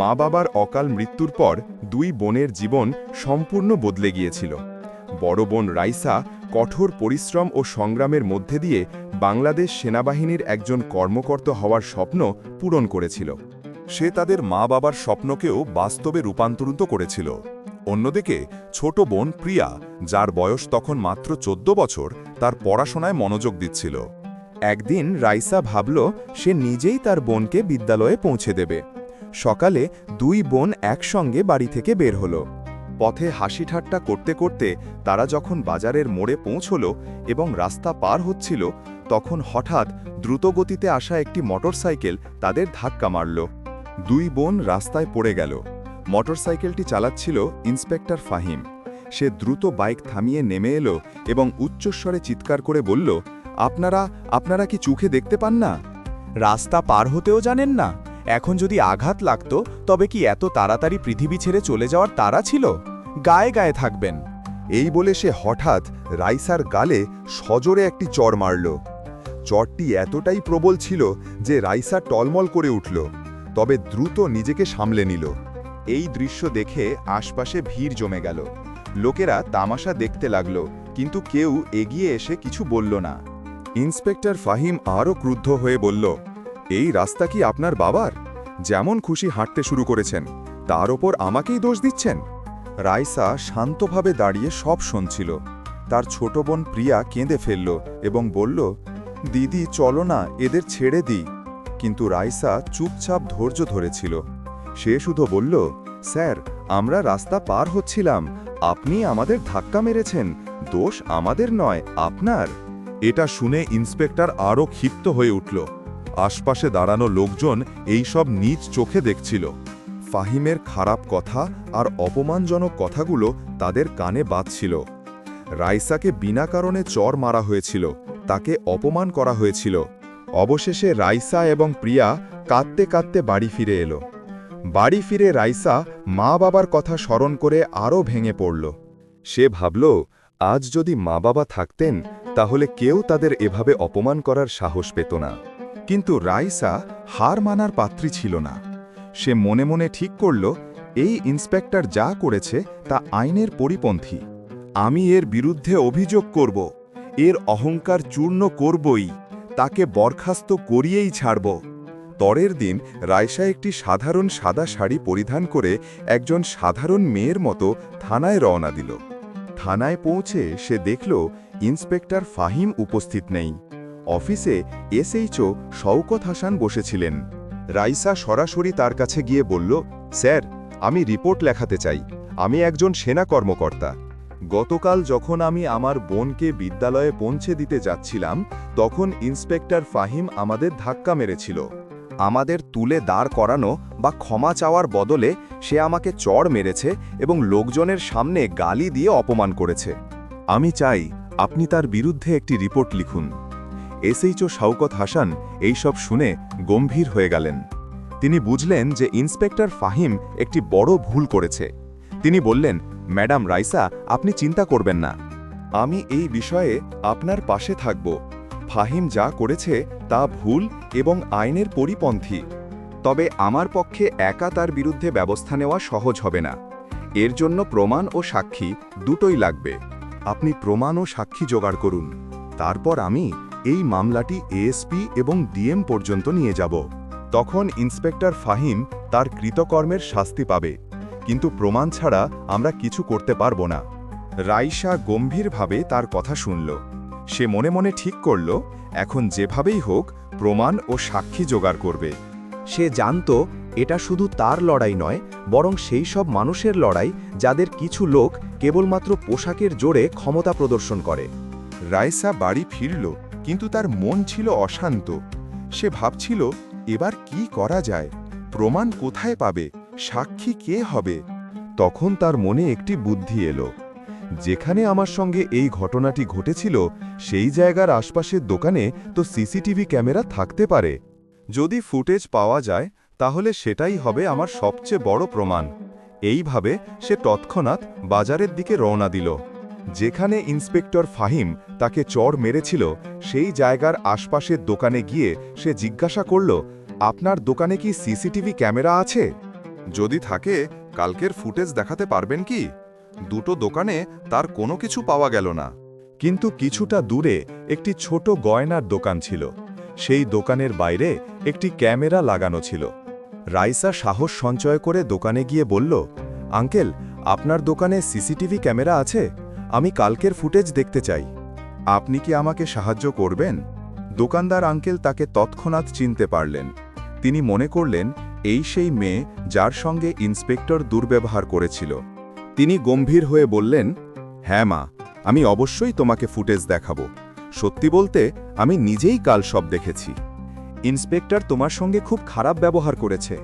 মা বাবার অকাল মৃত্যুর পর দুই বোনের জীবন সম্পূর্ণ বদলে গিয়েছিল। বড় বোন রাইসা কঠোর পরিশ্রম ও সংগ্রামের মধ্যে দিয়ে বাংলাদেশ সেনাবাহিনীর একজন কর্মকর্তা হওয়ার স্বপ্ন পূরণ করেছিল। সে তাদের মা বাবার স্বপ্নকেও বাস্তবে রূপান্তরিত করেছিল। অন্যদিকে ছোট বোন প্রিয়া, যার বয়স তখন মাত্র চোদ্দ বছর, তার পড়াশোনায় মনোযোগ দিচ্ছিল। একদিন রাইসা ভাবল, সে নিজেই তার বোনকে বিদ্যালয়ে পৌঁছে দেবে। সকালে দুই বোন একসঙ্গে বাড়ি থেকে বের হলো। পথে হাসি ঠাট্টা করতে করতে তারা যখন বাজারের মোড়ে পৌঁছল এবং রাস্তা পার হচ্ছিল, তখন হঠাৎ দ্রুতগতিতে আসা একটি মোটরসাইকেল তাদের ধাক্কা মারল। দুই বোন রাস্তায় পড়ে গেল। মোটরসাইকেলটি চালাচ্ছিল ইন্সপেক্টর ফাহিম। সে দ্রুত বাইক থামিয়ে নেমে এলো এবং উচ্চস্বরে চিৎকার করে বলল, আপনারা আপনারা কি চোখে দেখতে পান না? রাস্তা পার হতেও জানেন না? এখন যদি আঘাত লাগত, তবে কি এত তাড়াতাড়ি পৃথিবী ছেড়ে চলে যাওয়ার তারা ছিল? গায়ে গায়ে থাকবেন। এই বলে সে হঠাৎ রাইসার গালে সজোরে একটি চর মারল। চরটি এতটাই প্রবল ছিল যে রাইসা টলমল করে উঠল, তবে দ্রুত নিজেকে সামলে নিল। এই দৃশ্য দেখে আশপাশে ভিড় জমে গেল। লোকেরা তামাশা দেখতে লাগল, কিন্তু কেউ এগিয়ে এসে কিছু বলল না। ইন্সপেক্টর ফাহিম আরও ক্রুদ্ধ হয়ে বলল, এই রাস্তা কি আপনার বাবার? যেমন খুশি হাঁটতে শুরু করেছেন, তার ওপর আমাকেই দোষ দিচ্ছেন। রাইসা শান্তভাবে দাঁড়িয়ে সব শুনছিল। তার ছোট বোন প্রিয়া কেঁদে ফেলল এবং বলল, দিদি, চলো না, এদের ছেড়ে দিই। কিন্তু রাইসা চুপচাপ ধৈর্য ধরেছিল। সে শুধু বলল, স্যার, আমরা রাস্তা পার হচ্ছিলাম। আপনি আমাদের ধাক্কা মেরেছেন। দোষ আমাদের নয়, আপনার। এটা শুনে ইন্সপেক্টর আরও ক্ষিপ্ত হয়ে উঠল। আশপাশে দাঁড়ানো লোকজন এইসব নিজ চোখে দেখছিল। ফাহিমের খারাপ কথা আর অপমানজনক কথাগুলো তাদের কানে বাঁধছিল রাইসাকে বিনা কারণে চর মারা হয়েছিল, তাকে অপমান করা হয়েছিল। অবশেষে রাইসা এবং প্রিয়া কাঁদতে কাঁদতে বাড়ি ফিরে এলো। বাড়ি ফিরে রাইসা মা বাবার কথা স্মরণ করে আরও ভেঙে পড়ল। সে ভাবল, আজ যদি মা বাবা থাকতেন, তাহলে কেউ তাদের এভাবে অপমান করার সাহস পেত না। কিন্তু রাইসা হার মানার পাত্রী ছিল না। সে মনে মনে ঠিক করল, এই ইন্সপেক্টর যা করেছে তা আইনের পরিপন্থী। আমি এর বিরুদ্ধে অভিযোগ করব। এর অহংকার চূর্ণ করবই। তাকে বরখাস্ত করিয়েই ছাড়ব। তরের দিন রায়সা একটি সাধারণ সাদা শাড়ি পরিধান করে একজন সাধারণ মেয়ের মতো থানায় রওনা দিল। থানায় পৌঁছে সে দেখল ইন্সপেক্টর ফাহিম উপস্থিত নেই। অফিসে এসএইচও শওকত হাসান বসেছিলেন। রাইসা সরাসরি তার কাছে গিয়ে বলল, স্যার, আমি রিপোর্ট লেখাতে চাই। আমি একজন সেনা কর্মকর্তা। গতকাল যখন আমি আমার বোনকে বিদ্যালয়ে পৌঁছে দিতে যাচ্ছিলাম, তখন ইন্সপেক্টর ফাহিম আমাদের ধাক্কা মেরেছিল। আমাদের তুলে দাঁড় করানো বা ক্ষমা চাওয়ার বদলে সে আমাকে চড় মেরেছে এবং লোকজনের সামনে গালি দিয়ে অপমান করেছে। আমি চাই আপনি তার বিরুদ্ধে একটি রিপোর্ট লিখুন। এসএইচও শওকত হাসান এইসব শুনে গম্ভীর হয়ে গেলেন। তিনি বুঝলেন যে ইন্সপেক্টর ফাহিম একটি বড় ভুল করেছে। তিনি বললেন, ম্যাডাম রাইসা, আপনি চিন্তা করবেন না। আমি এই বিষয়ে আপনার পাশে থাকব। ফাহিম যা করেছে তা ভুল এবং আইনের পরিপন্থী। তবে আমার পক্ষে একা তার বিরুদ্ধে ব্যবস্থা নেওয়া সহজ হবে না। এর জন্য প্রমাণ ও সাক্ষী দুটোই লাগবে। আপনি প্রমাণ ও সাক্ষী জোগাড় করুন। তারপর আমি এই মামলাটি এএসপি এবং ডিএম পর্যন্ত নিয়ে যাব। তখন ইন্সপেক্টর ফাহিম তার কৃতকর্মের শাস্তি পাবে। কিন্তু প্রমাণ ছাড়া আমরা কিছু করতে পারব না। রাইসা গম্ভীরভাবে তার কথা শুনল। সে মনে মনে ঠিক করল, এখন যেভাবেই হোক প্রমাণ ও সাক্ষী জোগাড় করবে। সে জানত এটা শুধু তার লড়াই নয়, বরং সেই সব মানুষের লড়াই যাদের কিছু লোক কেবলমাত্র পোশাকের জোরে ক্ষমতা প্রদর্শন করে। রাইসা বাড়ি ফিরল। কিন্তু তার মন ছিল অশান্ত। সে ভাবছিল, এবার কি করা যায়? প্রমাণ কোথায় পাবে? সাক্ষী কে হবে? তখন তার মনে একটি বুদ্ধি এলো। যেখানে আমার সঙ্গে এই ঘটনাটি ঘটেছিল, সেই জায়গার আশপাশের দোকানে তো সিসিটিভি ক্যামেরা থাকতে পারে। যদি ফুটেজ পাওয়া যায়, তাহলে সেটাই হবে আমার সবচেয়ে বড় প্রমাণ। এইভাবে সে তৎক্ষণাৎ বাজারের দিকে রওনা দিল। যেখানে ইন্সপেক্টর ফাহিম তাকে চর মেরেছিল, সেই জায়গার আশপাশের দোকানে গিয়ে সে জিজ্ঞাসা করল, আপনার দোকানে কি সিসিটিভি ক্যামেরা আছে? যদি থাকে, কালকের ফুটেজ দেখাতে পারবেন কি? দুটো দোকানে তার কোনো কিছু পাওয়া গেল না। কিন্তু কিছুটা দূরে একটি ছোট গয়নার দোকান ছিল। সেই দোকানের বাইরে একটি ক্যামেরা লাগানো ছিল। রাইসা সাহস সঞ্চয় করে দোকানে গিয়ে বলল, আঙ্কেল, আপনার দোকানে সিসিটিভি ক্যামেরা আছে? আমি কালকের ফুটেজ দেখতে চাই। আপনি কি আমাকে সাহায্য করবেন? দোকানদার আঙ্কেল তাকে তৎক্ষণাৎ চিনতে পারলেন। তিনি মনে করলেন, এই সেই মেয়ে যার সঙ্গে ইন্সপেক্টর দুর্ব্যবহার করেছিল। তিনি গম্ভীর হয়ে বললেন হ্যাঁ মা, আমি অবশ্যই তোমাকে ফুটেজ দেখাবো। সত্যি বলতে, আমি নিজেই কাল সব দেখেছি। ইন্সপেক্টর তোমার সঙ্গে খুব খারাপ ব্যবহার করেছে।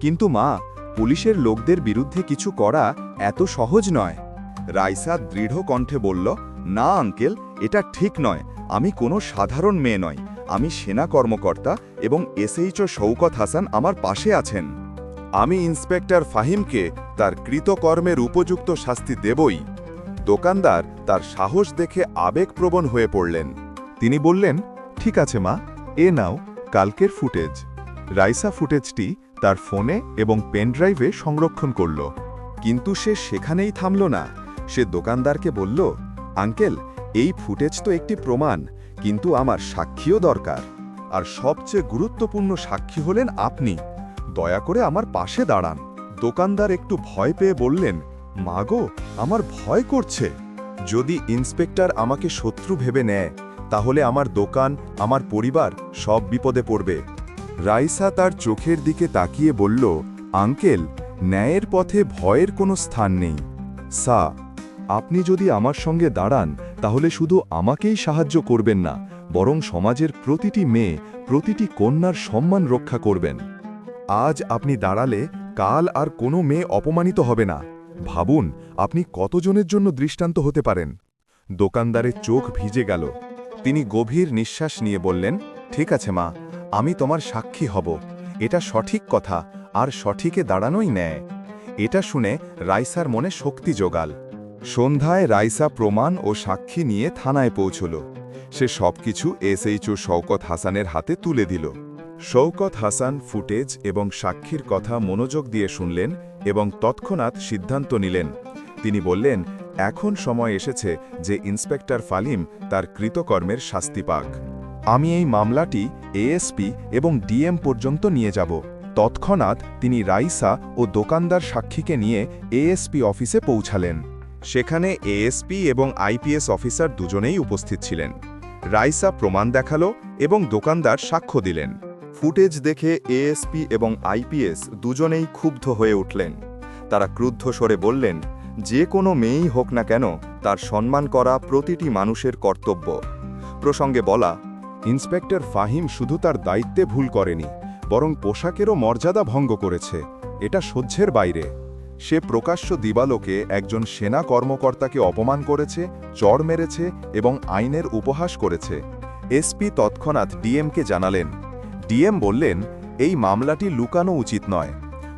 কিন্তু মা, পুলিশের লোকদের বিরুদ্ধে কিছু করা এত সহজ নয়। রাইসা দৃঢ় কণ্ঠে বলল, না, আঙ্কেল, এটা ঠিক নয়। আমি কোনো সাধারণ মেয়ে নয় আমি সেনা কর্মকর্তা এবং এসএইচও শৌকত হাসান আমার পাশে আছেন। আমি ইন্সপেক্টর ফাহিমকে তার কৃতকর্মের উপযুক্ত শাস্তি দেবই। দোকানদার তার সাহস দেখে আবেগপ্রবণ হয়ে পড়লেন। তিনি বললেন, ঠিক আছে, মা, এ নাও কালকের ফুটেজ। রাইসা ফুটেজটি তার ফোনে এবং পেনড্রাইভে সংরক্ষণ করল। কিন্তু সে সেখানেই থামল না। সে দোকানদারকে বলল, আঙ্কেল, এই ফুটেজ তো একটি প্রমাণ, কিন্তু আমার সাক্ষীও দরকার। আর সবচেয়ে গুরুত্বপূর্ণ সাক্ষী হলেন আপনি। দয়া করে আমার পাশে দাঁড়ান। দোকানদার একটু ভয় পেয়ে বললেন মাগো আমার ভয় করছে। যদি ইন্সপেক্টর আমাকে শত্রু ভেবে নেয়, তাহলে আমার দোকান, আমার পরিবার সব বিপদে পড়বে। রাইসা তার চোখের দিকে তাকিয়ে বলল, আঙ্কেল, ন্যায়ের পথে ভয়ের কোনো স্থান নেই। সা আপনি যদি আমার সঙ্গে দাঁড়ান, তাহলে শুধু আমাকেই সাহায্য করবেন না, বরং সমাজের প্রতিটি মেয়ে, প্রতিটি কন্যার সম্মান রক্ষা করবেন। আজ আপনি দাঁড়ালে কাল আর কোনো মেয়ে অপমানিত হবে না। ভাবুন, আপনি কতজনের জন্য দৃষ্টান্ত হতে পারেন। দোকানদারের চোখ ভিজে গেল। তিনি গভীর নিঃশ্বাস নিয়ে বললেন, ঠিক আছে মা, আমি তোমার সাক্ষী হব। এটা সঠিক কথা, আর সঠিকে দাঁড়ানোই ন্যায়। এটা শুনে রাইসার মনে শক্তি জোগাল। সন্ধ্যায় রাইসা প্রমাণ ও সাক্ষী নিয়ে থানায় পৌঁছল। সে সবকিছু এসএইচও শওকত হাসানের হাতে তুলে দিল। শওকত হাসান ফুটেজ এবং সাক্ষীর কথা মনোযোগ দিয়ে শুনলেন এবং তৎক্ষণাৎ সিদ্ধান্ত নিলেন। তিনি বললেন, এখন সময় এসেছে যে ইন্সপেক্টর ফালিম তার কৃতকর্মের শাস্তি পাক। আমি এই মামলাটি এএসপি এবং ডিএম পর্যন্ত নিয়ে যাব। তৎক্ষণাৎ তিনি রাইসা ও দোকানদার সাক্ষীকে নিয়ে এএসপি অফিসে পৌঁছালেন। সেখানে এএসপি এবং আইপিএস অফিসার দুজনেই উপস্থিত ছিলেন। রাইসা প্রমাণ দেখাল এবং দোকানদার সাক্ষ্য দিলেন। ফুটেজ দেখে এএসপি এবং আইপিএস দুজনেই ক্ষুব্ধ হয়ে উঠলেন। তারা ক্রুদ্ধ স্বরে বললেন, যে কোনো মেয়েই হোক না কেন তার সম্মান করা প্রতিটি মানুষের কর্তব্য। প্রসঙ্গে বলা, ইন্সপেক্টর ফাহিম শুধু তার দায়িত্বে ভুল করেনি, বরং পোশাকেরও মর্যাদা ভঙ্গ করেছে। এটা সহ্যের বাইরে। সে প্রকাশ্য দিবালোকে একজন সেনা কর্মকর্তাকে অপমান করেছে, চড় মেরেছে এবং আইনের উপহাস করেছে। এসপি তৎক্ষণাৎ ডিএমকে জানালেন। ডিএম বললেন, এই মামলাটি লুকানো উচিত নয়।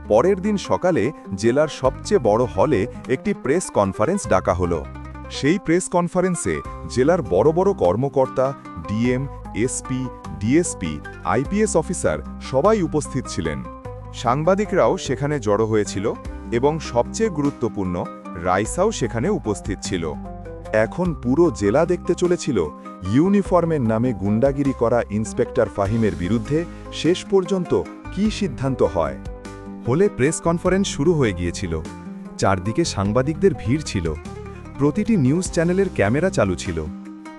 পরের দিন সকালে জেলার সবচেয়ে বড় হলে একটি প্রেস কনফারেন্স ডাকা হলো। সেই প্রেস কনফারেন্সে জেলার বড় বড় কর্মকর্তা, DM, SP, DSP, IPS officer সবাই উপস্থিত ছিলেন। সাংবাদিকরাও সেখানে জড়ো হয়েছিল। এবং সবচেয়ে গুরুত্বপূর্ণ, রাইসাও সেখানে উপস্থিত ছিল। এখন পুরো জেলা দেখতে চলেছিল, ইউনিফর্মের নামে গুন্ডাগিরি করা ইন্সপেক্টর ফাহিমের বিরুদ্ধে শেষ পর্যন্ত কি সিদ্ধান্ত হয়? হলে প্রেস কনফারেন্স শুরু হয়ে গিয়েছিল। চারদিকে সাংবাদিকদের ভিড় ছিল। প্রতিটি নিউজ চ্যানেলের ক্যামেরা চালু ছিল।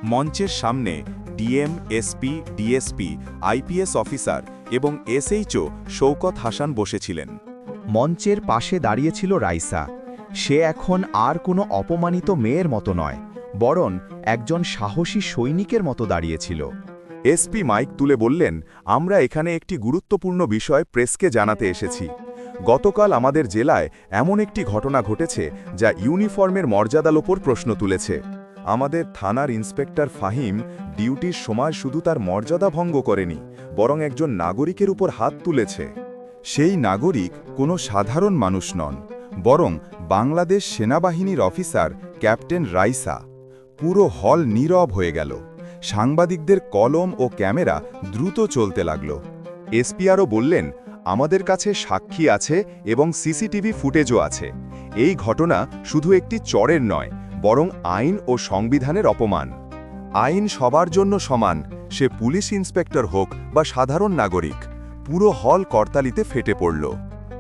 মঞ্চের সামনে DM, SP, DSP, IPS officer এবং এসএইচও শৌকত হাসান বসেছিলেন। মঞ্চের পাশে দাঁড়িয়েছিল রাইসা। সে এখন আর কোনো অপমানিত মেয়ের মতো নয়, বরং একজন সাহসী সৈনিকের মতো দাঁড়িয়েছিল। এসপি মাইক তুলে বললেন, আমরা এখানে একটি গুরুত্বপূর্ণ বিষয় প্রেসকে জানাতে এসেছি। গতকাল আমাদের জেলায় এমন একটি ঘটনা ঘটেছে যা ইউনিফর্মের মর্যাদার ওপর প্রশ্ন তুলেছে। আমাদের থানার ইন্সপেক্টর ফাহিম ডিউটির সময় শুধু তার মর্যাদা ভঙ্গ করেনি, বরং একজন নাগরিকের উপর হাত তুলেছে। সেই নাগরিক কোনো সাধারণ মানুষ নন, বরং বাংলাদেশ সেনাবাহিনীর অফিসার ক্যাপ্টেন রাইসা। পুরো হল নীরব হয়ে গেল। সাংবাদিকদের কলম ও ক্যামেরা দ্রুত চলতে লাগল। এসপিআরও বললেন, আমাদের কাছে সাক্ষী আছে এবং সিসিটিভি ফুটেজও আছে। এই ঘটনা শুধু একটি চরের নয়, বরং আইন ও সংবিধানের অপমান। আইন সবার জন্য সমান, সে পুলিশ ইন্সপেক্টর হোক বা সাধারণ নাগরিক। পুরো হল করতালিতে ফেটে পড়ল।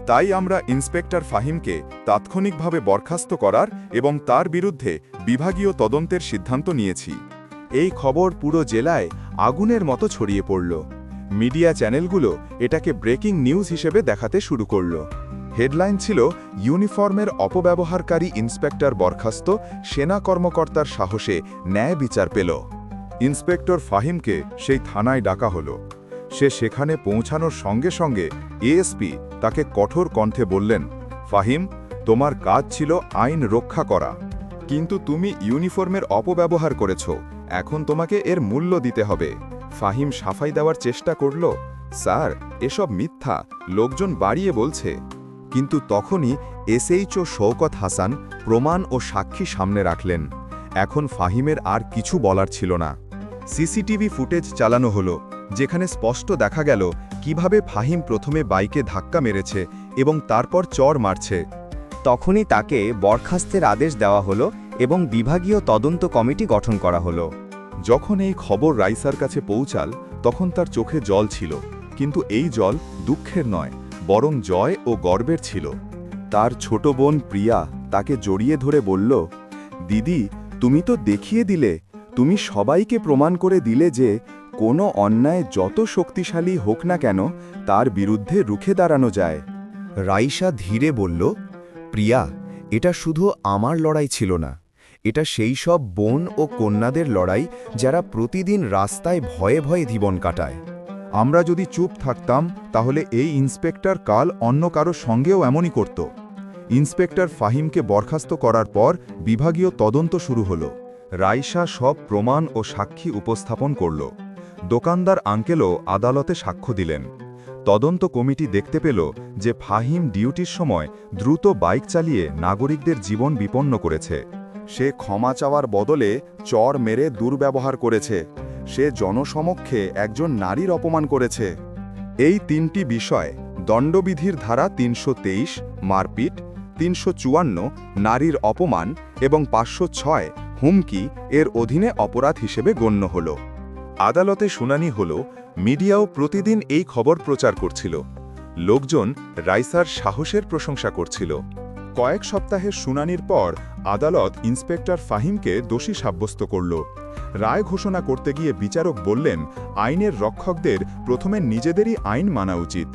তাই আমরা ইন্সপেক্টর ফাহিমকে তাৎক্ষণিকভাবে বরখাস্ত করার এবং তার বিরুদ্ধে বিভাগীয় তদন্তের সিদ্ধান্ত নিয়েছি। এই খবর পুরো জেলায় আগুনের মতো ছড়িয়ে পড়ল। মিডিয়া চ্যানেলগুলো এটাকে ব্রেকিং নিউজ হিসেবে দেখাতে শুরু করল। হেডলাইন ছিল, ইউনিফর্মের অপব্যবহারকারী ইন্সপেক্টর বরখাস্ত, সেনা কর্মকর্তার সাহসে ন্যায় বিচার পেল। ইন্সপেক্টর ফাহিমকে সেই থানায় ডাকা হলো। সে সেখানে পৌঁছানোর সঙ্গে সঙ্গে এএসপি তাকে কঠোর কণ্ঠে বললেন, ফাহিম, তোমার কাজ ছিল আইন রক্ষা করা। কিন্তু তুমি ইউনিফর্মের অপব্যবহার করেছ। এখন তোমাকে এর মূল্য দিতে হবে। ফাহিম সাফাই দেওয়ার চেষ্টা করল। স্যার, এসব মিথ্যা। লোকজন বাড়িয়ে বলছে। কিন্তু তখনই এসএইচও শওকত হাসান প্রমাণ ও সাক্ষী সামনে রাখলেন। এখন ফাহিমের আর কিছু বলার ছিল না। সিসিটিভি ফুটেজ চালানো হলো। যেখানে স্পষ্ট দেখা গেল কীভাবে ফাহিম প্রথমে বাইকে ধাক্কা মেরেছে এবং তারপর চর মারছে। তখনই তাকে বরখাস্তের আদেশ দেওয়া হলো এবং বিভাগীয় তদন্ত কমিটি গঠন করা হলো। যখন এই খবর রাইসার কাছে পৌঁছাল, তখন তার চোখে জল ছিল। কিন্তু এই জল দুঃখের নয়, বরং জয় ও গর্বের ছিল। তার ছোট বোন প্রিয়া তাকে জড়িয়ে ধরে বলল, দিদি, তুমি তো দেখিয়ে দিলে। তুমি সবাইকে প্রমাণ করে দিলে যে কোনো অন্যায় যত শক্তিশালী হোক না কেন, তার বিরুদ্ধে রুখে দাঁড়ানো যায়। রাইসা ধীরে বলল, প্রিয়া, এটা শুধু আমার লড়াই ছিল না। এটা সেই সব বোন ও কন্যাদের লড়াই যারা প্রতিদিন রাস্তায় ভয়ে ভয়ে জীবন কাটায়। আমরা যদি চুপ থাকতাম, তাহলে এই ইন্সপেক্টর কাল অন্য কারও সঙ্গেও এমনই করত। ইন্সপেক্টর ফাহিমকে বরখাস্ত করার পর বিভাগীয় তদন্ত শুরু হলো। রাইসা সব প্রমাণ ও সাক্ষী উপস্থাপন করল। দোকানদার আঙ্কেলও আদালতে সাক্ষ্য দিলেন। তদন্ত কমিটি দেখতে পেল যে ফাহিম ডিউটির সময় দ্রুত বাইক চালিয়ে নাগরিকদের জীবন বিপন্ন করেছে। সে ক্ষমা চাওয়ার বদলে চর মেরে দুর্ব্যবহার করেছে। সে জনসমক্ষে একজন নারীর অপমান করেছে। এই তিনটি বিষয়, দণ্ডবিধির ধারা তিনশো তেইশ, মারপিট, তিনশো চুয়ান্ন, নারীর অপমান এবং পাঁচশো ছয় হুমকি এর অধীনে অপরাধ হিসেবে গণ্য হল। আদালতে শুনানি হল, মিডিয়াও প্রতিদিন এই খবর প্রচার করছিল। লোকজন রাইসার সাহসের প্রশংসা করছিল। কয়েক সপ্তাহের শুনানির পর আদালত ইন্সপেক্টর ফাহিমকে দোষী সাব্যস্ত করল। রায় ঘোষণা করতে গিয়ে বিচারক বললেন, আইনের রক্ষকদের প্রথমে নিজেদেরই আইন মানা উচিত।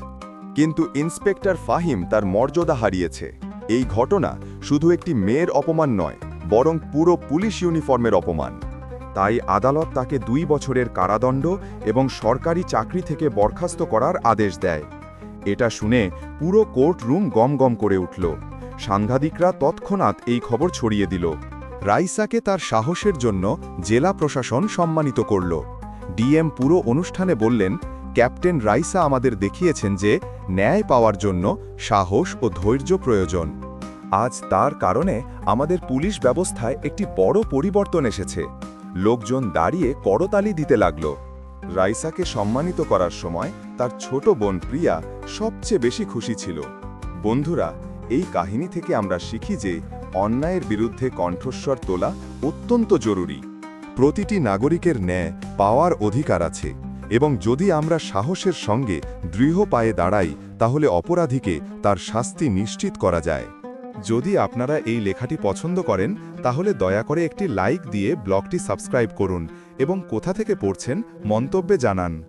কিন্তু ইন্সপেক্টর ফাহিম তার মর্যাদা হারিয়েছে। এই ঘটনা শুধু একটি মেয়ের অপমান নয়, বরং পুরো পুলিশ ইউনিফর্মের অপমান। তাই আদালত তাকে দুই বছরের কারাদণ্ড এবং সরকারি চাকরি থেকে বরখাস্ত করার আদেশ দেয়। এটা শুনে পুরো কোর্ট রুম গম গম করে উঠল। সাংবাদিকরা তৎক্ষণাৎ এই খবর ছড়িয়ে দিল। রাইসাকে তার সাহসের জন্য জেলা প্রশাসন সম্মানিত করল। ডিএম পুরো অনুষ্ঠানে বললেন, ক্যাপ্টেন রাইসা আমাদের দেখিয়েছেন যে ন্যায় পাওয়ার জন্য সাহস ও ধৈর্য প্রয়োজন। আজ তার কারণে আমাদের পুলিশ ব্যবস্থায় একটি বড় পরিবর্তন এসেছে। লোকজন দাঁড়িয়ে করতালি দিতে লাগল। রাইসাকে সম্মানিত করার সময় তার ছোট বোন প্রিয়া সবচেয়ে বেশি খুশি ছিল। বন্ধুরা, এই কাহিনী থেকে আমরা শিখি যে অন্যায়ের বিরুদ্ধে কণ্ঠস্বর তোলা অত্যন্ত জরুরি। প্রতিটি নাগরিকের ন্যায় পাওয়ার অধিকার আছে এবং যদি আমরা সাহসের সঙ্গে দৃঢ় পায়ে দাঁড়াই, তাহলে অপরাধীকে তার শাস্তি নিশ্চিত করা যায়। যদি আপনারা এই লেখাটি পছন্দ করেন, তাহলে দয়া করে একটি লাইক দিয়ে ব্লগটি সাবস্ক্রাইব করুন এবং কোথা থেকে পড়ছেন মন্তব্যে জানান।